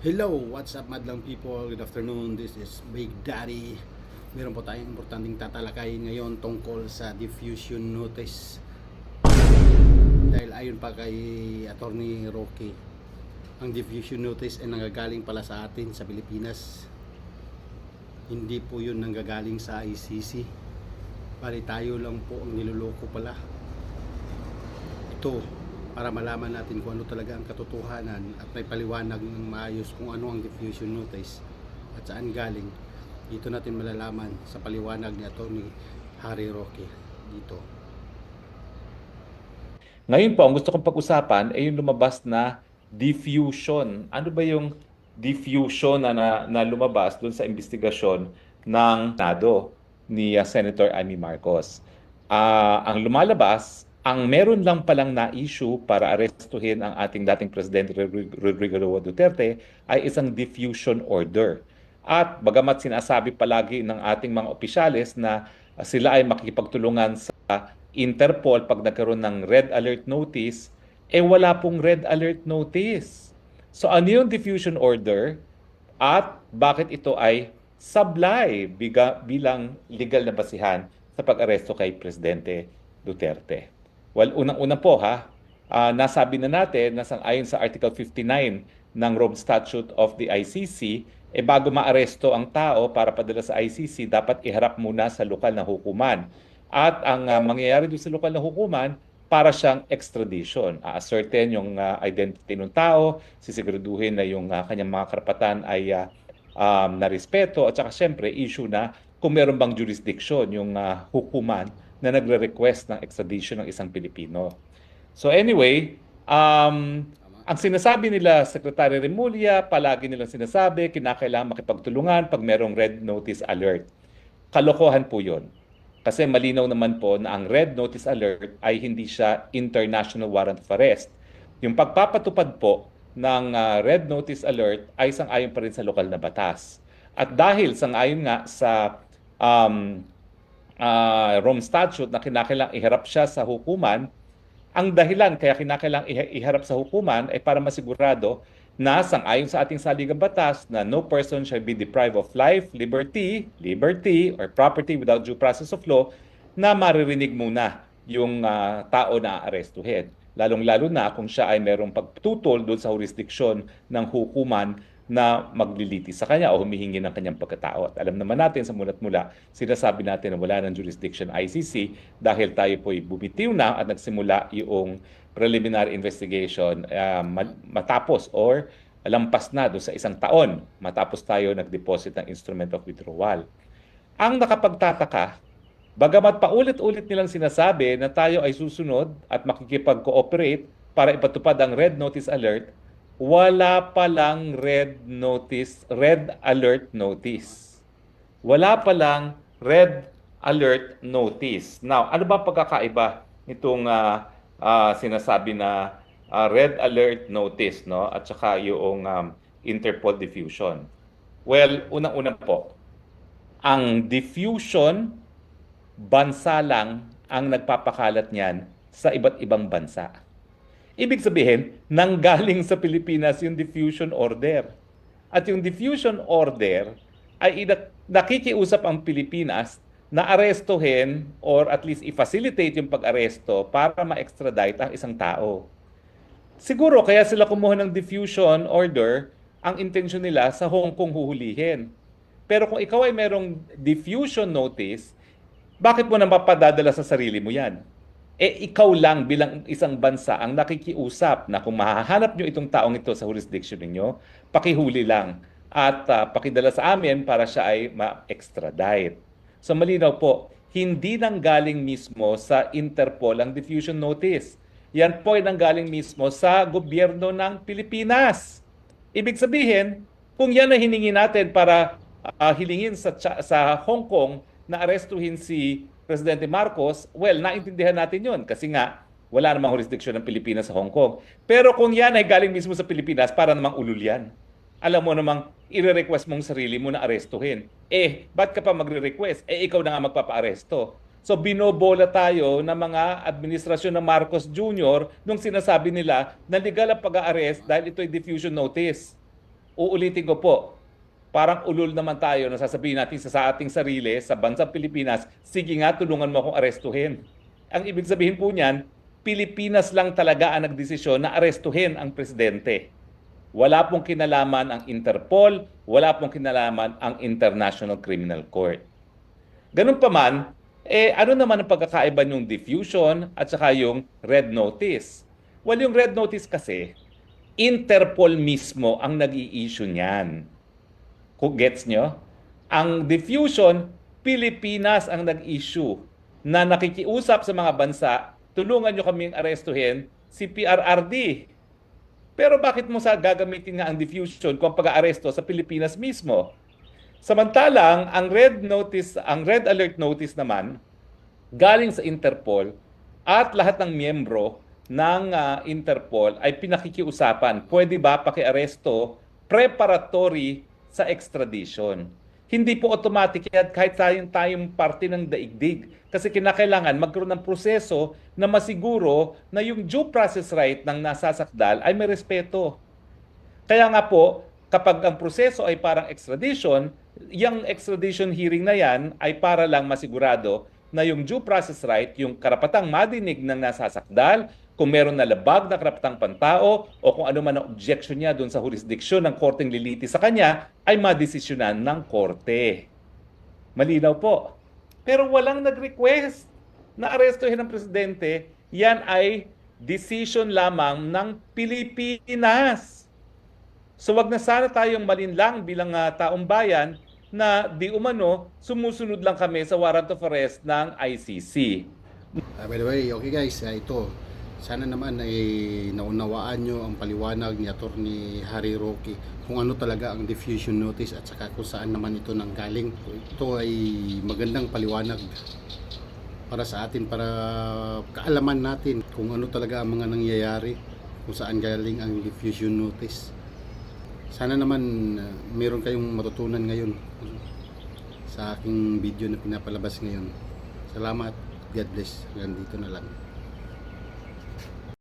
Hello, what's up madlang people? Good afternoon. This is Big Daddy. Meron po tayong importanteng tatalakayin ngayon tungkol sa diffusion notice. Dahil ayon pa kay Attorney Roque, ang diffusion notice ay nanggagaling pala sa atin sa Pilipinas. Hindi po yun nanggagaling sa ICC. Bali tayo lang po ang niloloko pala. Ito, para malaman natin kung ano talaga ang katotohanan at may paliwanag ng maayos kung ano ang diffusion notice at saan galing. Dito natin malalaman sa paliwanag ni Atty. Harry Roque dito. Ngayon po, ang gusto kong pag-usapan ay yung lumabas na diffusion. Ano ba yung diffusion na, na, na lumabas doon sa investigasyon ng Senado ni uh, Senator Amy Marcos? Ah, ang lumalabas, ang meron lang palang na-issue para arestuhin ang ating dating Presidente Rodrigo Duterte ay isang diffusion order. At bagamat sinasabi palagi ng ating mga opisyales na sila ay makikipagtulungan sa Interpol pag nagkaroon ng red alert notice, eh wala pong red alert notice. So ano yung diffusion order at bakit ito ay sablay biga, bilang legal na basihan sa pag-aresto kay Presidente Duterte? Well, unang-una po ha, ah, nasabi na natin na sang-ayon sa Article 59 ng Rome Statute of the ICC, eh bago maaresto ang tao para padala sa ICC, dapat iharap muna sa lokal na hukuman. At ang ah, mangyayari doon sa lokal na hukuman, para siyang extradition. A-ascertain yung ah, identity ng tao, sisiguraduhin na yung ah, kanyang mga karapatan ay ah, um, na respeto at saka syempre issue na kung meron bang jurisdiction yung ah, hukuman na nagre-request ng extradition ng isang Pilipino. So anyway, um, ang sinasabi nila Secretary Remulla, palagi nilang sinasabi, kinakailangan makipagtulungan pag merong red notice alert. Kalokohan po yun. Kasi malinaw naman po na ang red notice alert ay hindi siya international warrant of arrest. Yung pagpapatupad po ng ah, red notice alert ay sang-ayon pa rin sa lokal na batas. At dahil sang-ayon nga sa um, ah, Rome Statute na kinakailangang iharap siya sa hukuman, ang dahilan kaya kinakailangang iha- iharap sa hukuman ay para masigurado na sang-ayon sa ating saligang batas na no person shall be deprived of life, liberty, liberty, or property without due process of law na maririnig muna yung ah, tao na aarestuhin. Lalong-lalo na kung siya ay merong pagtutol doon sa jurisdiksyon ng hukuman na magliliti sa kanya o humihingi ng kanyang pagkatao. At alam naman natin sa mulat mula, sinasabi natin na wala ng jurisdiction ICC dahil tayo po'y bumitiw na at nagsimula yung preliminary investigation ma- matapos or lampas na doon sa isang taon matapos tayo nag-deposit ng instrument of withdrawal. Ang nakapagtataka, bagamat paulit-ulit nilang sinasabi na tayo ay susunod at makikipag-cooperate para ipatupad ang red notice alert, wala palang red notice, red alert notice. Wala palang red alert notice. Now, ano ba pagkakaiba nitong ah, ah, sinasabi na ah, red alert notice no at saka yung um, Interpol diffusion? Well, unang-una po, ang diffusion bansa lang ang nagpapakalat niyan sa iba't ibang bansa. Ibig sabihin, nanggaling sa Pilipinas yung diffusion order. At yung diffusion order ay nakikiusap ang Pilipinas na arestuhin or at least i-facilitate yung pag-aresto para ma-extradite ang isang tao. Siguro kaya sila kumuha ng diffusion order, ang intention nila sa Hong Kong huhulihin. Pero kung ikaw ay merong diffusion notice, bakit mo na mapadadala sa sarili mo yan? Eh ikaw lang bilang isang bansa ang nakikiusap na kung mahahanap nyo itong taong ito sa jurisdiction ninyo, pakihuli lang at ah, pakidala sa amin para siya ay ma-extradite. So malinaw po, hindi nang galing mismo sa Interpol ang diffusion notice. Yan po ay nanggaling mismo sa gobyerno ng Pilipinas. Ibig sabihin, kung yan na hiningi natin para ah, hilingin sa, sa Hong Kong na arestuhin si Presidente Marcos, well, naintindihan natin yon kasi nga wala namang jurisdiction ng Pilipinas sa Hong Kong. Pero kung yan ay galing mismo sa Pilipinas, para namang ulul yan. Alam mo namang i-request mong sarili mo na arestuhin. Eh, ba't ka pa magre-request? Eh, ikaw na nga magpapa-aresto. So binobola tayo ng mga administrasyon ng Marcos Jr. nung sinasabi nila na legal ang pag-arrest dahil ito ay diffusion notice. uulitin ko po, parang ulul naman tayo na sasabihin natin sa, sa ating sarili, sa bansang Pilipinas, sige nga, tulungan mo akong arestuhin. Ang ibig sabihin po niyan, Pilipinas lang talaga ang nagdesisyon na arestuhin ang presidente. Wala pong kinalaman ang Interpol, wala pong kinalaman ang International Criminal Court. Ganun pa man, eh ano naman ang pagkakaiba yung diffusion at saka yung red notice? Well, yung red notice kasi, Interpol mismo ang nag-i-issue niyan. Kung gets nyo? Ang diffusion, Pilipinas ang nag-issue na nakikiusap sa mga bansa, tulungan nyo kaming arestuhin si PRRD. Pero bakit mo sa gagamitin nga ang diffusion kung pag-aaresto sa Pilipinas mismo? Samantalang ang red notice, ang red alert notice naman galing sa Interpol at lahat ng miyembro ng ah, Interpol ay pinakikiusapan. Pwede ba pakiaresto preparatory sa extradition? Hindi po automatic yan kahit tayong tayong parte ng daigdig. Kasi kinakailangan magkaroon ng proseso na masiguro na yung due process right ng nasasakdal ay may respeto. Kaya nga po, kapag ang proseso ay parang extradition, yung extradition hearing na yan ay para lang masigurado na yung due process right, yung karapatang madinig ng nasasakdal, kung meron na labag na karapatang pantao o kung ano man ang objection niya doon sa jurisdiction ng korteng liliti sa kanya, ay madesisyonan ng korte. Malinaw po. Pero walang nag-request na arestuhin ng presidente, yan ay decision lamang ng Pilipinas. So wag na sana tayong malinlang bilang ah, taong bayan na di umano sumusunod lang kami sa warrant of arrest ng ICC. Ah, by the way, okay guys, ah, ito. Sana naman ay naunawaan nyo ang paliwanag ni Atty. Harry Roque kung ano talaga ang diffusion notice at saka kung saan naman ito nanggaling. Ito ay magandang paliwanag para sa atin para kaalaman natin kung ano talaga ang mga nangyayari kung saan galing ang diffusion notice. Sana naman ah, meron kayong matutunan ngayon sa aking video na pinapalabas ngayon. Salamat. God bless. Hanggang dito na lang.